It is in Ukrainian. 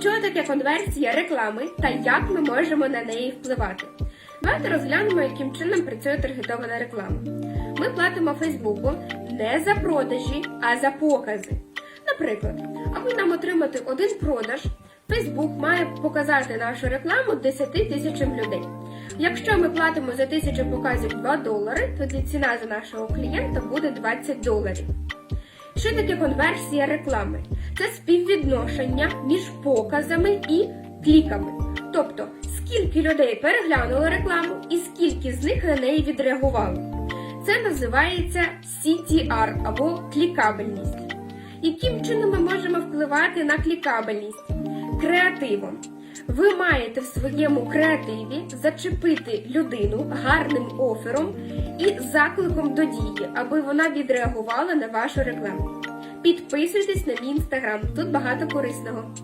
Що таке конверсія реклами та як ми можемо на неї впливати? Давайте розглянемо, яким чином працює таргетована реклама. Ми платимо Фейсбуку не за продажі, а за покази. Наприклад, аби нам отримати один продаж, Фейсбук має показати нашу рекламу 10 тисячам людей. Якщо ми платимо за тисячу показів 2 долари, тоді ціна за нашого клієнта буде 20 доларів. Що таке конверсія реклами? Це співвідношення між показами і кліками. Тобто, скільки людей переглянули рекламу і скільки з них на неї відреагували. Це називається CTR або клікабельність. Яким чином ми можемо впливати на клікабельність? Креативом. Ви маєте в своєму креативі зачепити людину гарним офером і закликом до дії, аби вона відреагувала на вашу рекламу. Підписуйтесь на мій інстаграм, тут багато корисного.